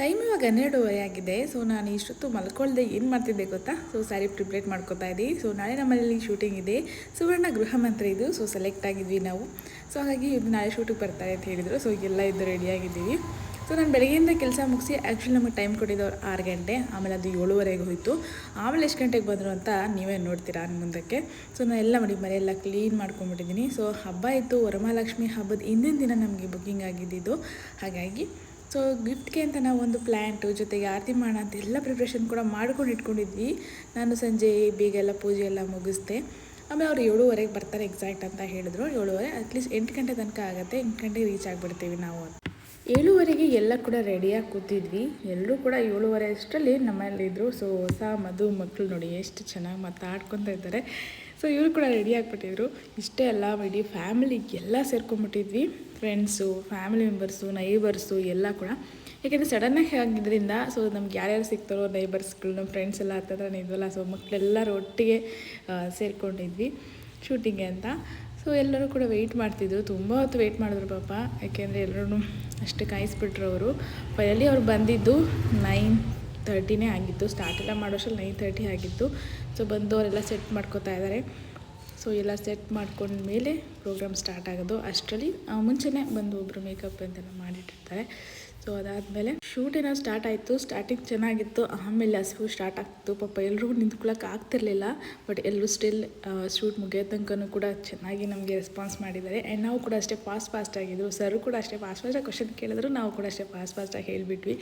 Time ಇವಾಗ ಹನ್ನೆರಡುವರೆ ಆಗಿದೆ. So ನಾನು ಇಷ್ಟೊತ್ತು ಮಲ್ಕೊಳ್ದೆ ಏನು ಮಾಡ್ತಿದ್ದೆ ಗೊತ್ತಾ? ಸೊ ಸ್ಯಾರಿ ಪ್ರಿಪ್ರೇಟ್ ಮಾಡ್ಕೊತಾ ಇದ್ದೀವಿ ಸೊ ನಾಳೆ ನಮ್ಮಲ್ಲಿ ಶೂಟಿಂಗ್ ಇದೆ. ಸುವರ್ಣ ಗೃಹ ಮಂತ್ರ ಇದು. ಸೊ ಸೆಲೆಕ್ಟ್ ಆಗಿದ್ವಿ ನಾವು. ಸೊ ಹಾಗಾಗಿ ಇದು ನಾಳೆ ಶೂಟಿಗೆ ಬರ್ತಾರೆ ಅಂತ ಹೇಳಿದರು. ಸೊ ಎಲ್ಲ ಇದ್ದು ರೆಡಿಯಾಗಿದ್ದೀವಿ ಸೊ ನಾನು ಬೆಳಗ್ಗೆಯಿಂದ ಕೆಲಸ ಮುಗಿಸಿ ಆ್ಯಕ್ಚುಲಿ ನಮಗೆ ಟೈಮ್ ಕೊಟ್ಟಿದ್ದವ್ರು ಆರು ಗಂಟೆ. ಆಮೇಲೆ ಅದು ಏಳುವರೆಗೆ ಹೋಯಿತು. ಆಮೇಲೆ ಎಷ್ಟು ಗಂಟೆಗೆ ಬಂದರು ಅಂತ ನೀವೇ ನೋಡ್ತೀರಾ ಮುಂದಕ್ಕೆ. ಸೊ ನಾನು ಎಲ್ಲ ಮಾಡಿ ಮನೆಯೆಲ್ಲ ಕ್ಲೀನ್ ಮಾಡ್ಕೊಂಡ್ಬಿಟ್ಟಿದ್ದೀನಿ. ಸೊ ಹಬ್ಬ ಇತ್ತು. ವರಮಹಾಲಕ್ಷ್ಮಿ ಹಬ್ಬದ ಹಿಂದಿನ ದಿನ ನಮಗೆ ಬುಕ್ಕಿಂಗ್ ಆಗಿದ್ದಿದ್ದು ಹಾಗಾಗಿ ಸೊ ಗಿಫ್ಟ್ಗೆ ಅಂತ ನಾವು ಒಂದು ಪ್ಲ್ಯಾಂಟು ಜೊತೆಗೆ ಆರತಿ ಮಾಡೋಣ ಅಂತ ಎಲ್ಲ ಪ್ರಿಪ್ರೇಷನ್ ಕೂಡ ಮಾಡ್ಕೊಂಡು ಇಟ್ಕೊಂಡಿದ್ವಿ. ನಾನು ಸಂಜೆ ಬೇಗ ಎಲ್ಲ ಪೂಜೆ ಎಲ್ಲ ಮುಗಿಸ್ದೆ. ಆಮೇಲೆ ಅವ್ರು ಏಳುವರೆಗೆ ಬರ್ತಾರೆ ಎಕ್ಸಾಕ್ಟ್ ಅಂತ ಹೇಳಿದ್ರು. ಏಳುವರೆ ಅಟ್ಲೀಸ್ಟ್ ಎಂಟು ಗಂಟೆ ತನಕ ಆಗುತ್ತೆ. ಎಂಟು ಗಂಟೆಗೆ ರೀಚ್ ಆಗಿಬಿಡ್ತೀವಿ ನಾವು ಏಳುವರೆಗೆ ಎಲ್ಲ ಕೂಡ ರೆಡಿಯಾಗಿ ಕೂತಿದ್ವಿ. ಎಲ್ಲರೂ ಕೂಡ ಏಳುವರೆ ಅಷ್ಟರಲ್ಲಿ ನಮ್ಮಲ್ಲಿದ್ದರು ಸೊ ಹೊಸ ಮಧು ಮಕ್ಕಳು ನೋಡಿ, ಎಷ್ಟು ಚೆನ್ನಾಗಿ ಮಾತಾಡ್ಕೊತಾ ಇದ್ದಾರೆ. ಸೊ ಇವರು ಕೂಡ ರೆಡಿ ಆಗಿಬಿಟ್ಟಿದ್ರು. ಇಷ್ಟೇ ಅಲ್ಲ ಇಡೀ ಫ್ಯಾಮಿಲಿ ಎಲ್ಲ ಸೇರ್ಕೊಂಡ್ಬಿಟ್ಟಿದ್ವಿ. ಫ್ರೆಂಡ್ಸು ಫ್ಯಾಮಿಲಿ ಮೆಂಬರ್ಸು ನೈಬರ್ಸು ಎಲ್ಲ ಕೂಡ. ಯಾಕೆಂದರೆ ಸಡನ್ನಾಗಿ ಆಗಿದ್ದರಿಂದ ಸೊ ನಮ್ಗೆ ಯಾರ್ಯಾರು ಸಿಗ್ತಾರೋ ನೈಬರ್ಸ್ಗಳು ನಮ್ಮ ಫ್ರೆಂಡ್ಸ್ ಎಲ್ಲ ಹತ್ತತ್ರ ಇದ್ವಲ್ಲ ಸೊ ಮಕ್ಕಳೆಲ್ಲರೂ ಒಟ್ಟಿಗೆ ಸೇರಿಕೊಂಡಿದ್ವಿ ಸೇರ್ಕೊಂಡಿದ್ವಿ ಶೂಟಿಂಗ್ಗೆ ಅಂತ. ಸೊ ಎಲ್ಲರೂ ಕೂಡ ವೆಯ್ಟ್ ಮಾಡ್ತಿದ್ರು. ತುಂಬ ಹೊತ್ತು ವೆಯ್ಟ್ ಮಾಡಿದ್ರು ಪಾಪ. ಯಾಕೆಂದರೆ ಎಲ್ಲರೂ ಅಷ್ಟು ಕಾಯಿಸ್ಬಿಟ್ರು ಅವರು. ಫೈನಲಿ ಅವ್ರು ಬಂದಿದ್ದು ನೈನ್ ತರ್ಟಿನೇ ಆಗಿತ್ತು. ಸ್ಟಾರ್ಟ್ ಎಲ್ಲ ಮಾಡೋಷ್ಟರಲ್ಲಿ ನೈನ್ ತರ್ಟಿ ಆಗಿತ್ತು. ಸೊ ಬಂದವರೆಲ್ಲ ಸೆಟ್ ಮಾಡ್ಕೋತಾ ಇದ್ದಾರೆ ಸೊ ಎಲ್ಲ ಸೆಟ್ ಮಾಡ್ಕೊಂಡ್ಮೇಲೆ ಪ್ರೋಗ್ರಾಮ್ ಸ್ಟಾರ್ಟ್ ಆಗೋದು. ಅಷ್ಟರಲ್ಲಿ ಮುಂಚೆನೇ ಬಂದು ಒಬ್ಬರು ಮೇಕಪ್ ಅಂತೆಲ್ಲ ಮಾಡಿಟ್ಟಿರ್ತಾರೆ. ಸೊ ಅದಾದಮೇಲೆ ಶೂಟ್ ಏನೋ ಸ್ಟಾರ್ಟ್ ಆಯಿತು ಸ್ಟಾರ್ಟಿಂಗ್ ಚೆನ್ನಾಗಿತ್ತು. ಆಮೇಲೆ ಹಸಿವು ಸ್ಟಾರ್ಟ್ ಆಗ್ತಿತ್ತು. ಪಾಪ ಎಲ್ಲರಿಗೂ ನಿಂತ್ಕೊಳ್ಳೋಕೆ ಆಗ್ತಿರ್ಲಿಲ್ಲ. ಬಟ್ ಎಲ್ಲರೂ ಸ್ಟಿಲ್ ಶೂಟ್ ಮುಗಿಯೋ ತನಕನೂ ಕೂಡ ಚೆನ್ನಾಗಿ ನಮಗೆ ರೆಸ್ಪಾನ್ಸ್ ಮಾಡಿದ್ದಾರೆ. ಆ್ಯಂಡ್ ನಾವು ಕೂಡ ಅಷ್ಟೇ ಫಾಸ್ಟ್ ಫಾಸ್ಟ್ ಆಗಿದ್ರು ಸರ್ ಕೂಡ ಅಷ್ಟೇ ಫಾಸ್ಟ್ ಫಾಸ್ಟಾಗಿ ಕ್ವಶನ್ ಕೇಳಿದ್ರು. ನಾವು ಕೂಡ ಅಷ್ಟೇ ಫಾಸ್ಟ್ ಫಾಸ್ಟಾಗಿ ಹೇಳಿಬಿಟ್ವಿ.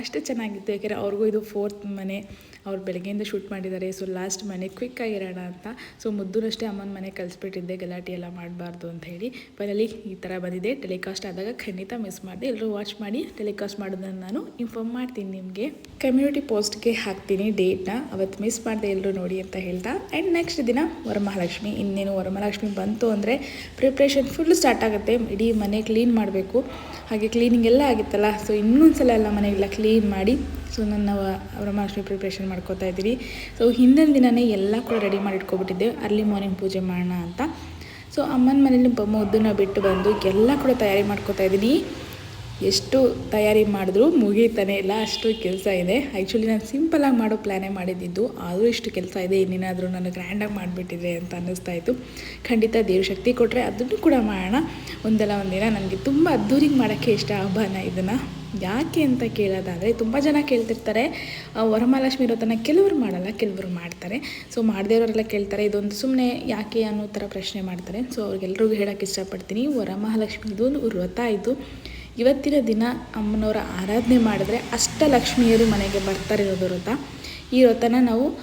ಅಷ್ಟೇ ಚೆನ್ನಾಗಿತ್ತು. ಯಾಕೆಂದರೆ ಅವ್ರಿಗೂ ಇದು ಫೋರ್ತ್ ಮನೆ. ಅವ್ರು ಬೆಳಗ್ಗೆಯಿಂದ ಶೂಟ್ ಮಾಡಿದ್ದಾರೆ. ಸೊ ಲಾಸ್ಟ್ ಮನೆ ಕ್ವಿಕ್ ಆಗಿರೋಣ ಅಂತ. ಸೊ ಮುದ್ದೂರಷ್ಟೇ ಅಮ್ಮನ ಮನೆ ಕಲಿಸ್ಬಿಟ್ಟಿದ್ದೆ. ಗಲಾಟೆ ಎಲ್ಲ ಮಾಡಬಾರ್ದು ಅಂತ ಹೇಳಿ. ಫೈನಲಿ ಈ ಥರ ಬಂದಿದೆ. ಟೆಲಿಕಾಸ್ಟ್ ಆದಾಗ ಖಂಡಿತ ಮಿಸ್ ಮಾಡಿದೆ. ಎಲ್ಲರೂ ವಾಚ್ ಮಾಡಿ ಟೆಲಿಕಾಸ್ಟ್ ಮಾಡೋದನ್ನು ನಾನು ಇನ್ಫಾರ್ಮ್ ಮಾಡ್ತೀನಿ ನಿಮಗೆ. ಕಮ್ಯುನಿಟಿ ಪೋಸ್ಟ್ಗೆ ಹಾಕ್ತೀನಿ ಡೇಟ್ನ ಅವತ್ತು ಮಿಸ್ ಮಾಡಿದೆ ಎಲ್ಲರೂ ನೋಡಿ ಅಂತ ಹೇಳ್ತಾ. ಆ್ಯಂಡ್ ನೆಕ್ಸ್ಟ್ ದಿನ ವರಮಹಾಲಕ್ಷ್ಮಿ, ಇನ್ನೇನು ವರಮಹಾಲಕ್ಷ್ಮಿ ಬಂತು ಅಂದರೆ ಪ್ರಿಪ್ರೇಷನ್ ಫುಲ್ ಸ್ಟಾರ್ಟ್ ಆಗುತ್ತೆ. ಇಡೀ ಮನೆ ಕ್ಲೀನ್ ಮಾಡಬೇಕು. ಹಾಗೆ ಕ್ಲೀನಿಂಗ್ ಎಲ್ಲ ಆಗಿತ್ತಲ್ಲ ಸೊ ಇನ್ನೊಂದು ಸಲ ಎಲ್ಲ ಮನೆಗೆಲ್ಲ ಕ್ಲೀನ್ ಮಾಡಿ ಸೊ ನನ್ನ ವರಮಹಾಲಕ್ಷ್ಮಿ ಪ್ರಿಪ್ರೇಷನ್ ಮಾಡ್ಕೋತಾ ಇದ್ದೀರಿ ಸೊ ಹಿಂದಿನ ದಿನವೇ ಎಲ್ಲ ಕೂಡ ರೆಡಿ ಮಾಡಿ ಇಟ್ಕೊಬಿಟ್ಟಿದ್ದೆ. ಅರ್ಲಿ ಮಾರ್ನಿಂಗ್ ಪೂಜೆ ಮಾಡೋಣ ಅಂತ. ಸೊ ಅಮ್ಮನ ಮನೇಲಿ ಬಮ್ಮ ಉದ್ದನ ಬಿಟ್ಟು ಬಂದು ಎಲ್ಲ ಕೂಡ ತಯಾರಿ ಮಾಡ್ಕೋತಾ ಇದ್ದೀನಿ. ಎಷ್ಟು ತಯಾರಿ ಮಾಡಿದ್ರು ಮುಗೀತಾನೆ ಇಲ್ಲ, ಅಷ್ಟು ಕೆಲಸ ಇದೆ. ಆ್ಯಕ್ಚುಲಿ ನಾನು ಸಿಂಪಲಾಗಿ ಮಾಡೋ ಪ್ಲ್ಯಾನೇ ಮಾಡಿದ್ದಿದ್ದು, ಆದರೂ ಇಷ್ಟು ಕೆಲಸ ಇದೆ, ಇನ್ನೇನಾದರೂ ನಾನು ಗ್ರ್ಯಾಂಡಾಗಿ ಮಾಡಿಬಿಟ್ಟಿದೆ ಅಂತ ಅನ್ನಿಸ್ತಾ ಇತ್ತು. ಖಂಡಿತ ದೇವ್ರ ಶಕ್ತಿ ಕೊಟ್ಟರೆ ಅದನ್ನು ಕೂಡ ಮಾಡೋಣ. ಒಂದಲ್ಲ ಒಂದಿನ ನನಗೆ ತುಂಬ ಅದ್ದೂರಿಗೆ ಮಾಡೋಕ್ಕೆ ಇಷ್ಟ ಹಬ್ಬನ ಇದನ್ನು. ಯಾಕೆ ಅಂತ ಕೇಳೋದಾದರೆ, ತುಂಬ ಜನ ಕೇಳ್ತಿರ್ತಾರೆ ವರಮಹಾಲಕ್ಷ್ಮಿ ವ್ರತನ ಕೆಲವರು ಮಾಡಲ್ಲ, ಕೆಲವರು ಮಾಡ್ತಾರೆ. ಸೊ ಮಾಡದೇ ಇರೋರೆಲ್ಲ ಕೇಳ್ತಾರೆ, ಇದೊಂದು ಸುಮ್ಮನೆ ಯಾಕೆ ಅನ್ನೋ ಥರ ಪ್ರಶ್ನೆ ಮಾಡ್ತಾರೆ. ಸೊ ಅವ್ರಿಗೆಲ್ರಿಗೂ ಹೇಳೋಕ್ಕೆ ಇಷ್ಟಪಡ್ತೀನಿ. ವರಮಹಾಲಕ್ಷ್ಮಿದು ಒಂದು ವ್ರತ ಇದು. ಇವತ್ತಿನ ದಿನ ಅಮ್ಮನವರ ಆರಾಧನೆ ಮಾಡಿದ್ರೆ ಅಷ್ಟಲಕ್ಷ್ಮಿಯರು ಮನೆಗೆ ಬರ್ತಾರೆ ಇರೋದು ವ್ರತ. ಈ ವ್ರತನ ನಾವು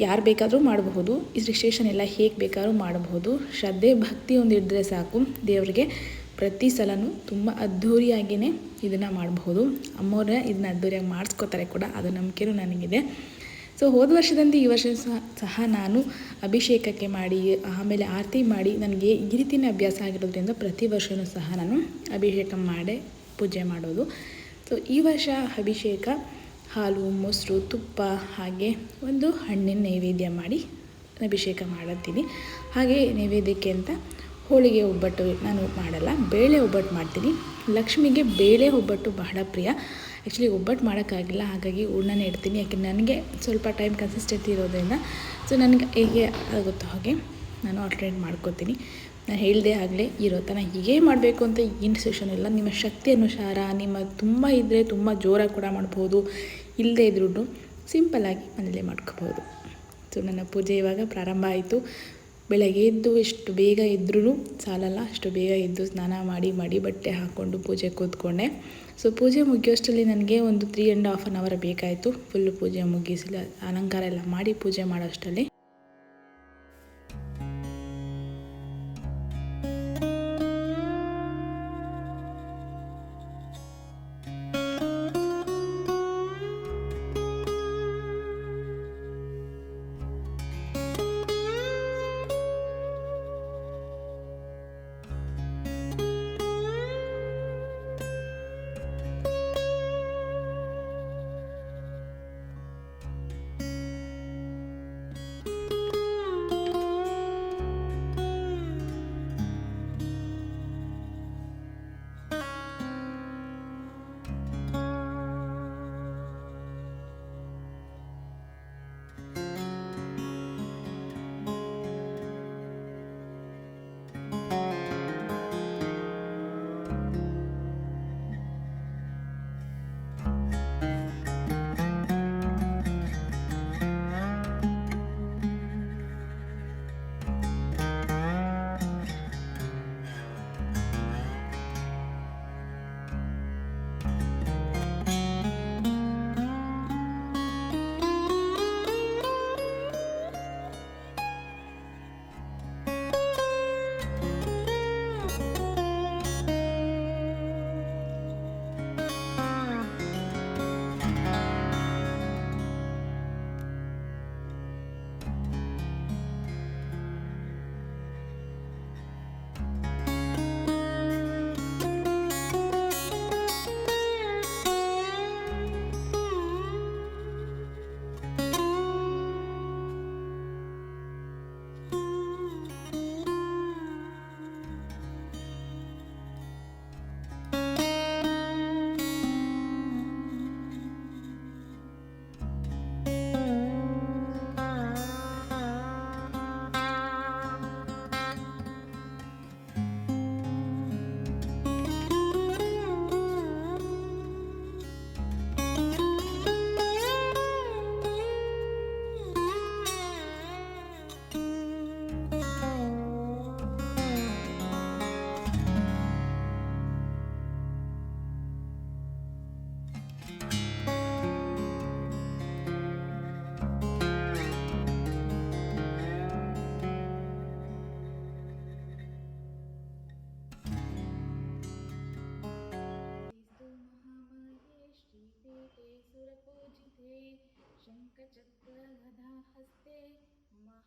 ಯಾರು ಬೇಕಾದರೂ ಮಾಡಬಹುದು. ಈ ರಿಸ್ಟ್ರಿಕ್ಷನ್ ಎಲ್ಲ ಹೇಗೆ ಬೇಕಾದ್ರೂ ಮಾಡಬಹುದು. ಶ್ರದ್ಧೆ, ಭಕ್ತಿ ಇದ್ದರೆ ಸಾಕು. ದೇವರಿಗೆ ಪ್ರತಿ ಸಲನೂ ತುಂಬ ಅದ್ಧೂರಿಯಾಗಿಯೇ ಇದನ್ನು ಮಾಡಬಹುದು. ಅಮ್ಮವ್ರನ್ನ ಇದನ್ನ ಅದ್ಧೂರಿಯಾಗಿ ಮಾಡಿಸ್ಕೋತಾರೆ ಕೂಡ. ಅದು ನಂಬಿಕೆನೂ ನನಗಿದೆ. ಸೊ ಹೋದ ವರ್ಷದಂತೆ ಈ ವರ್ಷ ಸಹ ಸಹ ನಾನು ಅಭಿಷೇಕಕ್ಕೆ ಮಾಡಿ, ಆಮೇಲೆ ಆರತಿ ಮಾಡಿ ನನಗೆ ಈ ರೀತಿಯ ಅಭ್ಯಾಸ ಆಗಿರೋದ್ರಿಂದ ಪ್ರತಿ ವರ್ಷವೂ ಸಹ ನಾನು ಅಭಿಷೇಕ ಮಾಡಿ ಪೂಜೆ ಮಾಡೋದು. ಸೊ ಈ ವರ್ಷ ಅಭಿಷೇಕ, ಹಾಲು, ಮೊಸರು, ತುಪ್ಪ ಹಾಗೆ ಒಂದು ಹಣ್ಣಿನ ನೈವೇದ್ಯ ಮಾಡಿ ಅಭಿಷೇಕ ಮಾಡುತ್ತೀನಿ. ಹಾಗೆ ನೈವೇದ್ಯಕ್ಕೆ ಅಂತ ಹೋಳಿಗೆ ಒಬ್ಬಟ್ಟು ನಾನು ಮಾಡಲ್ಲ, ಬೇಳೆ ಒಬ್ಬಟ್ಟು ಮಾಡ್ತೀನಿ. ಲಕ್ಷ್ಮಿಗೆ ಬೇಳೆ ಒಬ್ಬಟ್ಟು ಬಹಳ ಪ್ರಿಯ. ಆ್ಯಕ್ಚುಲಿ ಒಬ್ಬಟ್ಟು ಮಾಡೋಕ್ಕಾಗಿಲ್ಲ. ಹಾಗಾಗಿ ಹೂರ್ಣನೇ ಇಡ್ತೀನಿ. ಯಾಕೆ, ನನಗೆ ಸ್ವಲ್ಪ ಟೈಮ್ ಕನ್ಸಿಸ್ಟೆನ್ಸಿ ಇರೋದ್ರಿಂದ. ಸೊ ನನಗೆ ಹೇಗೆ ಆಗುತ್ತೋ ಹಾಗೆ ನಾನು ಆಲ್ಟ್ರೇಟ್ ಮಾಡ್ಕೋತೀನಿ. ನಾನು ಹೇಳಿದೆ ಆಗಲೇ ಇರೋ ತನ ಹೀಗೆ ಮಾಡಬೇಕು ಅಂತ ಏನು ಸೆಷನ್ ಇಲ್ಲ ನಿಮ್ಮ ಶಕ್ತಿ ಅನುಸಾರ, ನಿಮ್ಮ ತುಂಬ ಇದ್ದರೆ ತುಂಬ ಜೋರಾಗಿ ಕೂಡ ಮಾಡ್ಬೋದು. ಇಲ್ಲದೇ ಇದ್ರೂ ಸಿಂಪಲ್ಲಾಗಿ ಮನೇಲೇ ಮಾಡ್ಕೋಬೋದು. ಸೊ ನನ್ನ ಪೂಜೆ ಇವಾಗ ಪ್ರಾರಂಭ ಆಯಿತು. ಬೆಳಗ್ಗೆ ಎದ್ದು ಎಷ್ಟು ಬೇಗ ಇದ್ರೂ ಸಾಲಲ್ಲ, ಅಷ್ಟು ಬೇಗ ಎದ್ದು ಸ್ನಾನ ಮಾಡಿ ಮಾಡಿ ಬಟ್ಟೆ ಹಾಕ್ಕೊಂಡು ಪೂಜೆ ಕೂತ್ಕೊಂಡೆ. ಸೊ ಪೂಜೆ ಮುಗಿಯೋಷ್ಟರಲ್ಲಿ ನನಗೆ ಒಂದು three and half an hour ಬೇಕಾಯಿತು. ಫುಲ್ಲು ಪೂಜೆ ಮುಗಿಸಿ, ಅಲಂಕಾರ ಎಲ್ಲ ಮಾಡಿ ಪೂಜೆ ಮಾಡೋಷ್ಟರಲ್ಲಿ.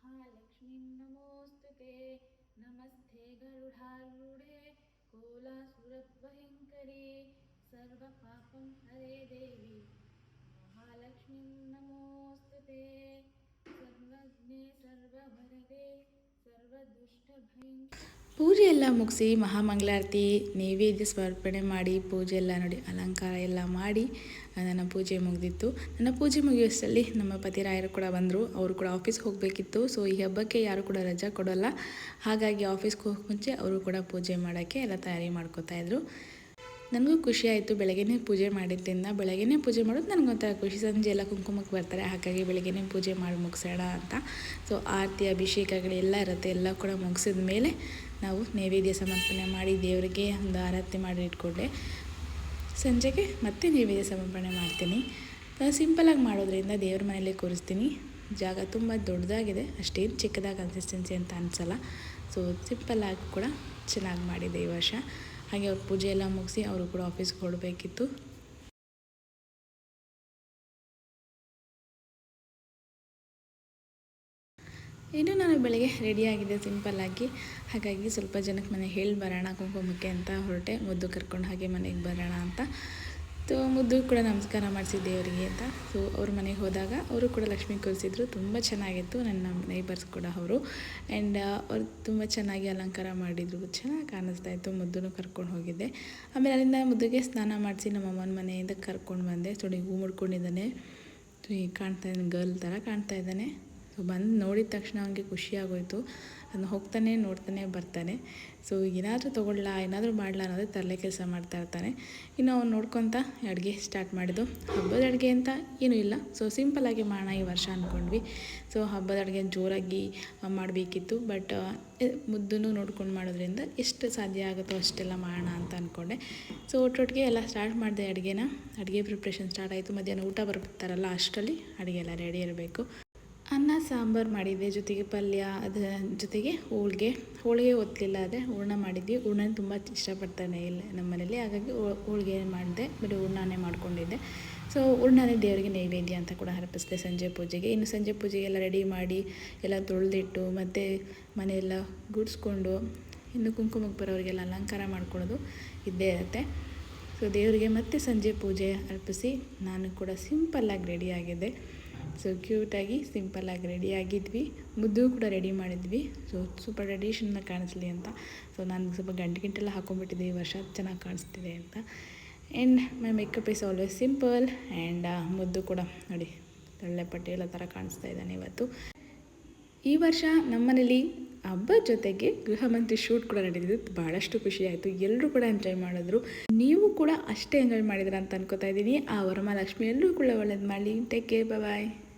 महालक्ष्मीं नमोऽस्तु ते। नमस्ते गरुडारूढे कोलासुरभयङ्करी सर्वपापं हरे देवी। महालक्ष्मीं नमोऽस्तु ते। सर्वज्ञे सर्वभरदे सर्वदुष्टभयङ्करी ಪೂಜೆ ಎಲ್ಲ ಮುಗಿಸಿ ಮಹಾಮಂಗಳಾರತಿ ನೈವೇದ್ಯ ಸಮರ್ಪಣೆ ಮಾಡಿ, ಪೂಜೆ ಎಲ್ಲ ನೋಡಿ, ಅಲಂಕಾರ ಎಲ್ಲ ಮಾಡಿ ನನ್ನ ಪೂಜೆ ಮುಗಿದಿತ್ತು. ನನ್ನ ಪೂಜೆ ಮುಗಿಯೋಷ್ಟರಲ್ಲಿ ನಮ್ಮ ಪತಿ ರಾಯರು ಕೂಡ ಬಂದರು. ಅವರು ಕೂಡ ಆಫೀಸ್ಗೆ ಹೋಗಬೇಕಿತ್ತು. ಸೊ ಈ ಹಬ್ಬಕ್ಕೆ ಯಾರು ಕೂಡ ರಜಾ ಕೊಡೋಲ್ಲ. ಹಾಗಾಗಿ ಆಫೀಸ್ಗೆ ಹೋಗಕ್ಕೆ ಮುಂಚೆ ಅವರು ಕೂಡ ಪೂಜೆ ಮಾಡೋಕ್ಕೆ ಎಲ್ಲ ತಯಾರಿ ಮಾಡ್ಕೋತಾ ಇದ್ರು. ನನಗೂ ಖುಷಿ ಆಯಿತು. ಬೆಳಗ್ಗೆನೇ ಪೂಜೆ ಮಾಡಿದ್ದರಿಂದ ಬೆಳಗ್ಗೆನೇ ಪೂಜೆ ಮಾಡೋದು ನನಗೊಂಥರ ಖುಷಿ. ಸಂಜೆ ಎಲ್ಲ ಕುಂಕುಮಕ್ಕೆ ಬರ್ತಾರೆ. ಹಾಗಾಗಿ ಬೆಳಗ್ಗೆನೇ ಪೂಜೆ ಮಾಡಿ ಮುಗಿಸೋಣ ಅಂತ. ಸೊ ಆರತಿ ಅಭಿಷೇಕಗಳೆಲ್ಲ ಇರುತ್ತೆ. ಎಲ್ಲ ಕೂಡ ಮುಗಿಸಿದ ಮೇಲೆ ನಾವು ನೈವೇದ್ಯ ಸಮರ್ಪಣೆ ಮಾಡಿ ದೇವರಿಗೆ ಒಂದು ಆರತಿ ಮಾಡಿ ಇಟ್ಕೊಂಡೆ. ಸಂಜೆಗೆ ಮತ್ತೆ ನೈವೇದ್ಯ ಸಮರ್ಪಣೆ ಮಾಡ್ತೀನಿ. ಸಿಂಪಲಾಗಿ ಮಾಡೋದ್ರಿಂದ ದೇವ್ರ ಮನೇಲಿ ಕೂರಿಸ್ತೀನಿ. ಜಾಗ ತುಂಬ ದೊಡ್ಡದಾಗಿದೆ. ಅಷ್ಟೇನು ಚಿಕ್ಕದಾಗಿ ಕನ್ಸಿಸ್ಟೆನ್ಸಿ ಅಂತ ಅನಿಸಲ್ಲ. ಸೊ ಸಿಂಪಲ್ಲಾಗಿ ಕೂಡ ಚೆನ್ನಾಗಿ ಮಾಡಿದೆ ಈ ವರ್ಷ. ಹಾಗೆ ಅವ್ರ ಪೂಜೆ ಎಲ್ಲ ಮುಗಿಸಿ ಅವರು ಕೂಡ ಆಫೀಸ್ಗೆ ಹೊರಡಬೇಕಿತ್ತು. ಇನ್ನು ನಾನು ಬೆಳಗ್ಗೆ ರೆಡಿಯಾಗಿದೆ ಸಿಂಪಲ್ಲಾಗಿ ಹಾಗಾಗಿ ಸ್ವಲ್ಪ ಜನಕ್ಕೆ ಮನೆ ಹೇಳಿ ಬರೋಣ, ಕುಂಕುಮಕ್ಕೆ ಅಂತ ಹೊರಟೆ. ಮುದ್ದು ಕರ್ಕೊಂಡು ಹಾಗೆ ಮನೆಗೆ ಬರೋಣ ಅಂತ. ಸೊ ಮುದ್ದು ಕೂಡ ನಮಸ್ಕಾರ ಮಾಡಿಸಿದ್ದೆ ಅವರಿಗೆ ಅಂತ. ಸೊ ಅವ್ರ ಮನೆಗೆ ಹೋದಾಗ ಅವರು ಕೂಡ ಲಕ್ಷ್ಮಿ ಕೂರಿಸಿದ್ರು. ತುಂಬ ಚೆನ್ನಾಗಿತ್ತು. ನನ್ನ ನೈಬರ್ಸ್ ಕೂಡ ಅವರು. ಆ್ಯಂಡ್ ಅವ್ರು ತುಂಬ ಚೆನ್ನಾಗಿ ಅಲಂಕಾರ ಮಾಡಿದರು. ಚೆನ್ನಾಗಿ ಕಾಣಿಸ್ತಾ ಇತ್ತು. ಮುದ್ದನ್ನು ಕರ್ಕೊಂಡು ಹೋಗಿದ್ದೆ. ಆಮೇಲೆ ಅಲ್ಲಿಂದ ಮುದ್ದುಗೆ ಸ್ನಾನ ಮಾಡಿಸಿ ನಮ್ಮ ಅಮ್ಮನ ಮನೆಯಿಂದ ಕರ್ಕೊಂಡು ಬಂದೆ. ಸೊ ಹೂ ಮುಡ್ಕೊಂಡಿದ್ದಾನೆ. ಕಾಣ್ತಾ ಇದ್ದಾನೆ ಗರ್ಲ್ ಥರ ಕಾಣ್ತಾ ಇದ್ದಾನೆ. ಸೊ ಬಂದು ನೋಡಿದ ತಕ್ಷಣ ಅವನಿಗೆ ಖುಷಿಯಾಗೋಯಿತು ನಾನು ಹೋಗ್ತಾನೆ, ನೋಡ್ತಾನೆ, ಬರ್ತಾನೆ. ಸೊ ಏನಾದರೂ ತೊಗೊಳ್ಳ ಏನಾದರೂ ಮಾಡಲಾ ಅನ್ನೋದು ತರಲೆ ಕೆಲಸ ಮಾಡ್ತಾ ಇರ್ತಾನೆ. ಇನ್ನು ಅವ್ನು ನೋಡ್ಕೊತ ಅಡುಗೆ ಸ್ಟಾರ್ಟ್ ಮಾಡಿದ್ದು. ಹಬ್ಬದ ಅಡುಗೆ ಅಂತ ಏನೂ ಇಲ್ಲ. ಸೊ ಸಿಂಪಲಾಗಿ ಮಾಡೋಣ ಈ ವರ್ಷ ಅಂದ್ಕೊಂಡ್ವಿ ಸೊ ಹಬ್ಬದ ಅಡುಗೆ ಜೋರಾಗಿ ಮಾಡಬೇಕಿತ್ತು. ಬಟ್ ಮುದ್ದನ್ನು ನೋಡ್ಕೊಂಡು ಮಾಡೋದ್ರಿಂದ ಎಷ್ಟು ಸಾಧ್ಯ ಆಗುತ್ತೋ ಅಷ್ಟೆಲ್ಲ ಮಾಡೋಣ ಅಂತ ಅಂದ್ಕೊಂಡೆ ಸೊ ಒಟ್ಟೊಟ್ಟಿಗೆ ಎಲ್ಲ ಸ್ಟಾರ್ಟ್ ಮಾಡಿದೆ ಅಡುಗೆನ. ಅಡುಗೆ ಪ್ರಿಪ್ರೇಷನ್ ಸ್ಟಾರ್ಟ್ ಆಯಿತು. ಮಧ್ಯಾಹ್ನ ಊಟ ಬರ್ತಾರಲ್ಲ ಅಷ್ಟರಲ್ಲಿ ಅಡುಗೆ ಎಲ್ಲ ರೆಡಿ ಇರಬೇಕು. ಅನ್ನ, ಸಾಂಬಾರು ಮಾಡಿದ್ದೆ ಜೊತೆಗೆ ಪಲ್ಯ ಅದರ ಜೊತೆಗೆ ಹೋಳಿಗೆ. ಹೋಳಿಗೆ ಒತ್ತಲಿಲ್ಲ ಆದರೆ ಹೂರ್ಣ ಮಾಡಿದ್ವಿ. ಹೂರ್ಣ ತುಂಬ ಇಷ್ಟಪಡ್ತಾನೆ ಇಲ್ಲ ನಮ್ಮ ಮನೇಲಿ. ಹಾಗಾಗಿ ಹೋಳಿಗೆ ಮಾಡಿದೆ, ಬರೀ ಹೂರ್ಣನೇ ಮಾಡ್ಕೊಂಡಿದ್ದೆ. ಸೊ ಹೂರ್ಣನೇ ದೇವರಿಗೆ ನೈವೇದ್ಯ ಅಂತ ಕೂಡ ಅರ್ಪಿಸಿದೆ ಸಂಜೆ ಪೂಜೆಗೆ. ಇನ್ನು ಸಂಜೆ ಪೂಜೆಗೆಲ್ಲ ರೆಡಿ ಮಾಡಿ, ಎಲ್ಲ ತೊಳೆದಿಟ್ಟು ಮತ್ತು ಮನೆಯೆಲ್ಲ ಗುಡಿಸ್ಕೊಂಡು, ಇನ್ನು ಕುಂಕುಮಕ್ಕೆ ಬರೋರಿಗೆಲ್ಲ ಅಲಂಕಾರ ಮಾಡ್ಕೊಳ್ಳೋದು ಇದ್ದೇ ಇರುತ್ತೆ. ಸೊ ದೇವರಿಗೆ ಮತ್ತೆ ಸಂಜೆ ಪೂಜೆ ಅರ್ಪಿಸಿ ನಾನು ಕೂಡ ಸಿಂಪಲ್ಲಾಗಿ ರೆಡಿಯಾಗಿದ್ದೆ ಸೊ ಕ್ಯೂಟಾಗಿ ಸಿಂಪಲ್ಲಾಗಿ ರೆಡಿ ಆಗಿದ್ವಿ. ಮುದ್ದು ಕೂಡ ರೆಡಿ ಮಾಡಿದ್ವಿ. ಸೊ ಸೂಪರ್ ಟ್ರೆಡಿಷನ್ನ ಕಾಣಿಸ್ಲಿ ಅಂತ. ಸೊ ನಾನು ಸ್ವಲ್ಪ ಗಂಟೆ ಗಂಟೆಲ್ಲ ಹಾಕೊಂಡ್ಬಿಟ್ಟಿದ್ದೆ. ಈ ವರ್ಷ ಚೆನ್ನಾಗಿ ಕಾಣಿಸ್ತಿದೆ ಅಂತ. And my makeup is always simple and ಮುದ್ದು ಕೂಡ ನೋಡಿ ಒಳ್ಳೆ ಪಟೇಲ ಥರ ಕಾಣಿಸ್ತಾ ಇದ್ದಾನೆ ಇವತ್ತು. ಈ ವರ್ಷ ನಮ್ಮನೇಲಿ ಹಬ್ಬದ ಜೊತೆಗೆ ಗೃಹ ಮಂತ್ರಿ ಶೂಟ್ ಕೂಡ ನಡೆದಿದ್ದು ಭಾಳಷ್ಟು ಖುಷಿ ಆಯಿತು. ಎಲ್ಲರೂ ಕೂಡ ಎಂಜಾಯ್ ಮಾಡಿದ್ರು. ನೀವು ಕೂಡ ಅಷ್ಟೇ ಎಂಜಾಯ್ ಮಾಡಿದ್ರ ಅಂತ ಅನ್ಕೋತಾ ಇದ್ದೀನಿ. ಆ ವರಮಹಾಲಕ್ಷ್ಮಿ ಎಲ್ಲರೂ ಕೂಡ ಒಳ್ಳೇದು ಮಾಡಲಿ. Take care bye